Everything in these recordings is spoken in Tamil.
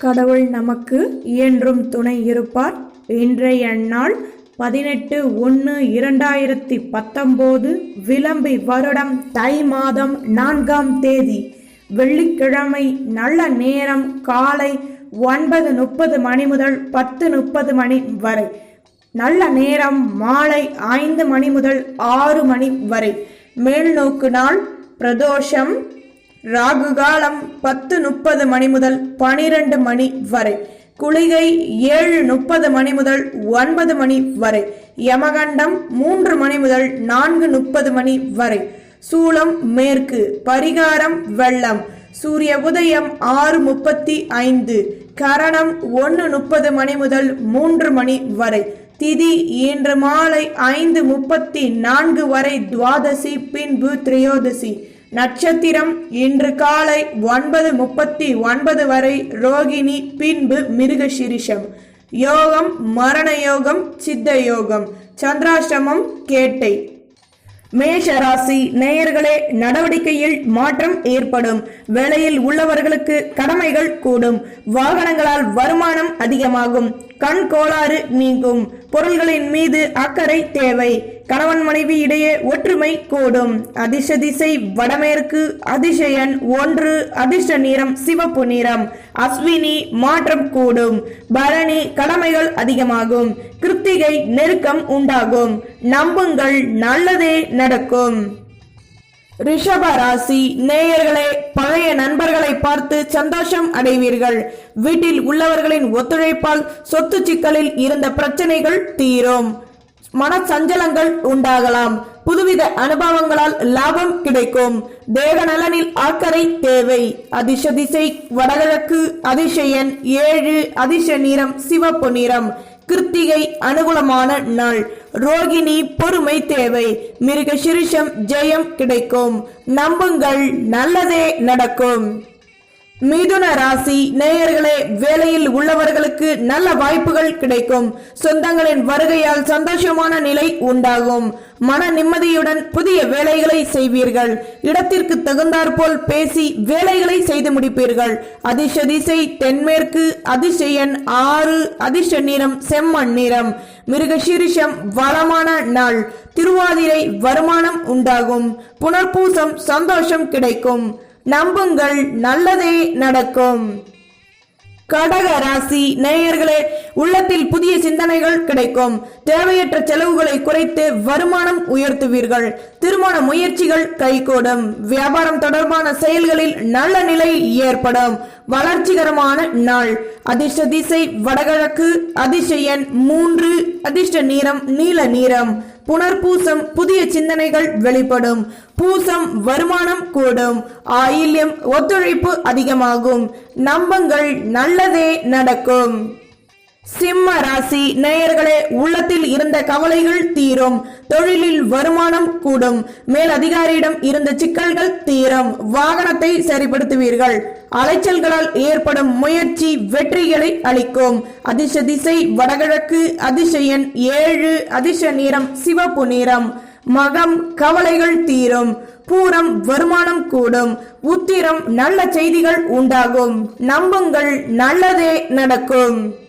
கடவுள் நமக்கு இயன்றும் துணை இருப்பார். இன்றைய நாள் பதினெட்டு ஒன்று இரண்டாயிரத்தி பத்தொம்போது விளம்பி வருடம் தை மாதம் நான்காம் தேதி. வெள்ளிக்கிழமை நல்ல நேரம் காலை ஒன்பது முப்பது மணி முதல் பத்து முப்பது மணி வரை. நல்ல நேரம் மாலை ஐந்து மணி முதல் ஆறு மணி வரை. மேல்நோக்கு நாள் பிரதோஷம் ராகு காலம் பத்து முப்பது மணி முதல் பனிரெண்டு மணி வரை. குளிகை ஏழு முப்பது மணி முதல் ஒன்பது மணி வரை. யமகண்டம் மூன்று மணி முதல் நான்கு முப்பது மணி வரை. சூளம் மேற்கு. பரிகாரம் வெள்ளம். சூரிய உதயம் ஆறு முப்பத்தி ஐந்து. கரணம் ஒன்று முப்பது மணி முதல் மூன்று மணி வரை. திதி இன்று மாலை ஐந்து முப்பத்தி நான்கு வரை. துவாதசி பின்பு திரையோதசி. நட்சத்திரம் இன்று காலை ஒன்பது முப்பத்தி ஒன்பது வரை ரோகிணி பின்பு மிருகசிரிஷம். யோகம் மரண யோகம் சித்த யோகம் சந்திராஷ்டமம் கேட்டை. மேஷ ராசி நேயர்களே நடவடிக்கையில் மாற்றம் ஏற்படும். வேலையில் உள்ளவர்களுக்கு கடமைகள் கூடும். வாகனங்களால் வருமானம் அதிகமாகும். கண் கோளாறு நீங்கும். பொருள்களின் மீது அக்கறை தேவை. கணவன் மனைவி இடையே ஒற்றுமை கூடும். அதிர்ஷ்ட திசை வடமேற்கு அதிசயன் ஒன்று அதிர்ஷ்ட நிறம் சிவப்பு நிறம். அஸ்வினி மாற்றம் கூடும். பரணி கடமைகள் அதிகமாகும். கிருத்திகை நெருக்கம் உண்டாகும். நம்புங்கள் நல்லதே நடக்கும். ரிஷப ராசி நேயர்களே பழைய நண்பர்களை பார்த்து சந்தோஷம் அடைவீர்கள். வீட்டில் உள்ளவர்களின் ஒத்துழைப்பால் சொத்து சிக்கலில் இருந்த பிரச்சனைகள் தீரும். மனச்சஞ்சலங்கள் உண்டாகலாம். புதுவித அனுபவங்களால் லாபம் கிடைக்கும். தேக நலனில் அக்கறை தேவை. அதிர்ஷ திசை வடகிழக்கு அதிசயன் ஏழு அதிர்ஷ நிறம் சிவப்பு நிறம். கிருத்திகை அனுகூலமான நாள். ரோகிணி பொறுமை தேவை. மிருக சிரிஷம் ஜெயம் கிடைக்கும். நம்புங்கள் நல்லதே நடக்கும். மிதுன ராசி நேயர்களே வேலையில் உள்ளவர்களுக்கு நல்ல வாய்ப்புகள் கிடைக்கும். சொந்தங்களின் வருகையால் சந்தோஷமான நிலை உண்டாகும். மன நிம்மதியுடன் புதிய வேலைகளை செய்வீர்கள். இடத்திற்கு தகுந்தாற்போல் பேசி வேலைகளை செய்து முடிப்பீர்கள். அதிர்ஷ திசை தென்மேற்கு அதிசயன் ஆறு அதிர்ஷ நிறம் செம்மண் நிறம். மிருகசீரிஷம் வளமான நாள். திருவாதிரை வருமானம் உண்டாகும். புனர்பூசம் சந்தோஷம் கிடைக்கும். நம்புங்கள் நல்லதே நடக்கும். கடக ராசி நேயர்களே உள்ளத்தில் புதிய சிந்தனைகள் கிடைக்கும். தேவையற்ற செலவுகளை குறைத்து வருமானம் உயர்த்துவீர்கள். திருமண முயற்சிகள் கைகூடும். வியாபாரம் தொடர்பான செயல்களில் நல்ல நிலை ஏற்படும். வளர்ச்சிகரமான நாள். அதிர்ஷ்ட திசை வடகிழக்கு அதிசயன் மூன்று அதிர்ஷ்ட நீரம் நீல நீரம். புனர்பூசம் புதிய சிந்தனைகள் வெளிப்படும். பூசம் வருமானம் கூடும். ஆயில்யம் ஒத்துழைப்பு அதிகமாகும். நம்பங்கள் நல்லதே நடக்கும். சிம்ம ராசி நேயர்களே உள்ளத்தில் இருந்த கவலைகள் தீரும். தொழிலில் வருமானம் கூடும். மேல் அதிகாரியிடம் இருந்த சிக்கல்கள் தீரும். வாகனத்தை சரிப்படுத்துவீர்கள். அலைச்சல்களால் ஏற்படும் முயற்சி வெற்றிகளை அளிக்கும். அதிர்ஷ திசை வடகிழக்கு அதிசயன் ஏழு அதிர்ஷ நிறம் சிவப்பு நிறம். மகம் கவலைகள் தீரும். பூரம் வருமானம் கூடும். உத்திரம் நல்ல செய்திகள் உண்டாகும். நம்புங்கள் நல்லதே நடக்கும்.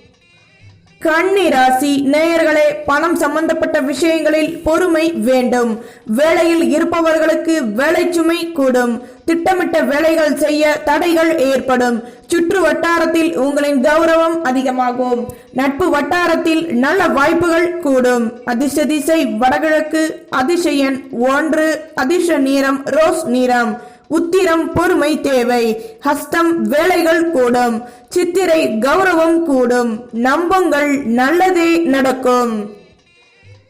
கன்னி ராசி நேயர்களே பணம் சம்பந்தப்பட்ட விஷயங்களில் பொறுமை வேண்டும். வேலையில் இருப்பவர்களுக்கு வேலை சுமை கூடும். திட்டமிட்ட வேலைகள் செய்ய தடைகள் ஏற்படும். சுற்று வட்டாரத்தில் உங்களின் கௌரவம் அதிகமாகும். நட்பு வட்டாரத்தில் நல்ல வாய்ப்புகள் கூடும். அதிர்ஷ்ட திசை வடகிழக்கு அதிசயன் ஒன்று அதிர்ஷ்ட நீரம் ரோஸ் நீரம். உத்திரம் பொறுமை தேவை. ஹஸ்தம் வேலைகள் கூடும். சித்திரை கௌரவம் கூடும். நம்புங்கள் நல்லதே நடக்கும்.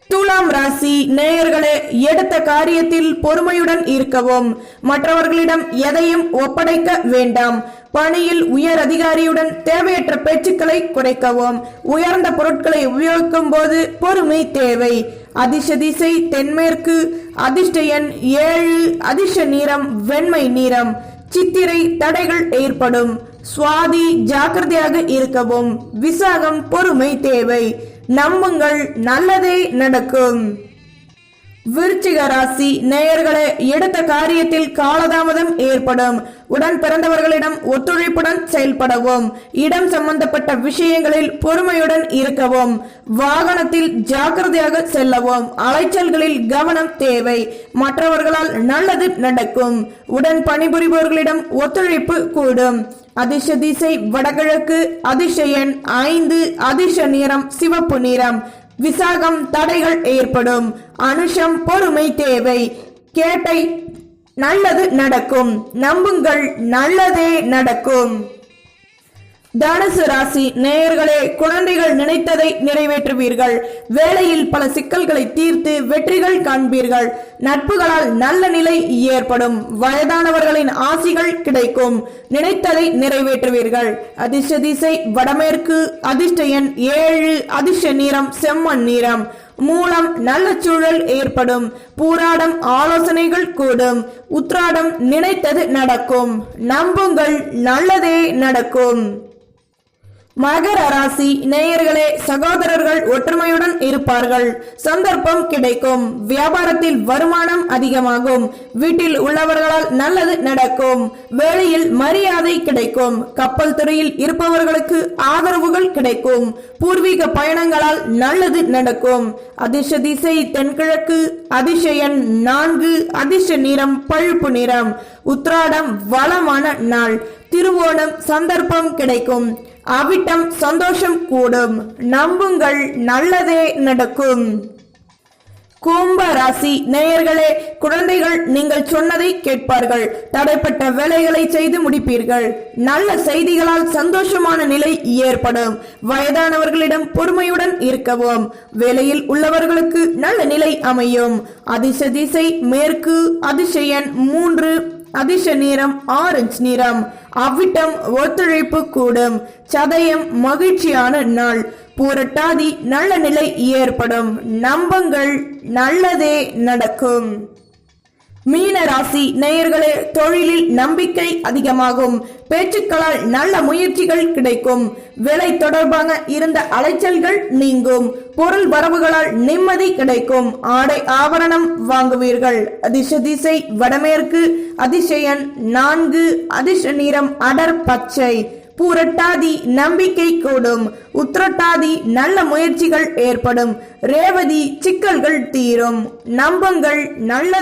துலாம் ராசி நேயர்களே எடுத்த காரியத்தில் பொறுமையுடன் இருக்கவும். மற்றவர்களிடம் எதையும் ஒப்படைக்க வேண்டாம். பணியில் உயர் அதிகாரியுடன் தேவையற்ற பேச்சுக்களை குறைக்கவும். உயர்ந்த பொருட்களை உபயோகிக்கும் போது பொறுமை தேவை. அதிர்ஷ்ட திசை தென்மேற்கு அதிர்ஷ்ட எண் ஏழு அதிர்ஷ்ட நிறம் வெண்மை நிறம் சித்திரை தடைகள் ஏற்படும். சுவாதி ஜாக்கிரதையாக இருக்கவும். விசாகம் பொறுமை தேவை. நம்புங்கள் நல்லதே நடக்கும். விருச்சிக ராசி நேயர்களே எடுத்த காரியத்தில் காலதாமதம் ஏற்படும். உடன் பிறந்தவர்களிடம் ஒத்துழைப்புடன் செயல்படவும். இடம் சம்பந்தப்பட்ட விஷயங்களில் பொறுமையுடன் இருக்கவும். வாகனத்தில் ஜாக்கிரதையாக செல்லவும். அலைச்சல்களில் கவனம் தேவை. மற்றவர்களால் நல்லது நடக்கும். உடன் பணிபுரிபவர்களிடம் ஒத்துழைப்பு கூடும். அதிர்ஷ திசை வடகிழக்கு அதிர்ஷ எண் ஐந்து அதிர்ஷ நிறம் சிவப்பு நிறம். விசாகம் தடைகள் ஏற்படும். அனுஷம் பொறுமை தேவை. கேட்டை நல்லது நடக்கும். நம்புங்கள் நல்லதே நடக்கும். தனுசு ராசி நேயர்களே குழந்தைகள் நினைத்ததை நிறைவேற்றுவீர்கள். வேலையில் பல சிக்கல்களை தீர்த்து வெற்றிகள் காண்பீர்கள். நட்புகளால் நல்ல நிலை ஏற்படும். வயதானவர்களின் ஆசிகள் கிடைக்கும். நினைத்ததை நிறைவேற்றுவீர்கள். அதிர்ஷ்ட திசை வடமேற்கு அதிர்ஷ்ட எண் ஏழு அதிர்ஷ்ட நீரம் செம்மண் நீரம் மூலம் நல்ல சூழல் ஏற்படும். பூராடம் ஆலோசனைகள் கூடும். உத்ராடம் நினைத்தது நடக்கும். நம்புங்கள் நல்லதே நடக்கும். மகர ராசி நேயர்களே சகோதரர்கள் ஒற்றுமையுடன் இருப்பார்கள். சந்தர்ப்பம் கிடைக்கும். வியாபாரத்தில் வருமானம் அதிகமாகும். வீட்டில் உள்ளவர்களால் நல்லது நடக்கும். வேலையில் மரியாதை கிடைக்கும். கப்பல் துறையில் இருப்பவர்களுக்கு ஆதரவுகள் கிடைக்கும். பூர்வீக பயணங்களால் நல்லது நடக்கும். அதிர்ஷ திசை தென்கிழக்கு அதிசயன் நான்கு அதிர்ஷ்ட நிறம் பழுப்பு நிறம். உத்ராடம் வளமான நாள். திருவோணம் சந்தர்ப்பம் கிடைக்கும். அவிட்டம் சந்தோஷம் கூடும். நம்புங்கள் நல்லதே நடக்கும். கும்ப ராசி நேயர்களே குழந்தைகள் நீங்கள் சொன்னதை கேட்பார்கள். தடைப்பட்ட வேலைகளை செய்து முடிப்பீர்கள். நல்ல செய்திகளால் சந்தோஷமான நிலை ஏற்படும். வயதானவர்களிடம் பொறுமையுடன் இருக்கவும். வேலையில் உள்ளவர்களுக்கு நல்ல நிலை அமையும். அதிசதிசை திசை மேற்கு அதிசயன் மூன்று அதிர்ஷ நிறம் ஆரஞ்சு நிறம். அவ்விட்டம் ஒத்துழைப்பு கூடும். சதயம் மகிழ்ச்சியான நாள். பூரட்டாதி நல்ல நிலை ஏற்படும். நம்பங்கள் நல்லதே நடக்கும். மீன ராசி நேயர்களே தொழிலில் நம்பிக்கை அதிகமாகும். பேச்சுக்களால் நல்ல முயற்சிகள் கிடைக்கும். விலை தொடர்பாக இருந்த அலைச்சல்கள் நீங்கும். பொருள் வரவுகளால் நிம்மதி கிடைக்கும். ஆடை ஆவரணம் வாங்குவீர்கள். அதிர்ஷ திசை வடமேற்கு. அதிசயன் நான்கு. அதிர்ஷ நிறம் அடர் பச்சை. பூரட்டாதி நம்பிக்கை கூடும். உத்திரட்டாதி நல்ல முயற்சிகள் ஏற்படும். ரேவதி சிக்கல்கள் தீரும். நம்பங்கள் நல்ல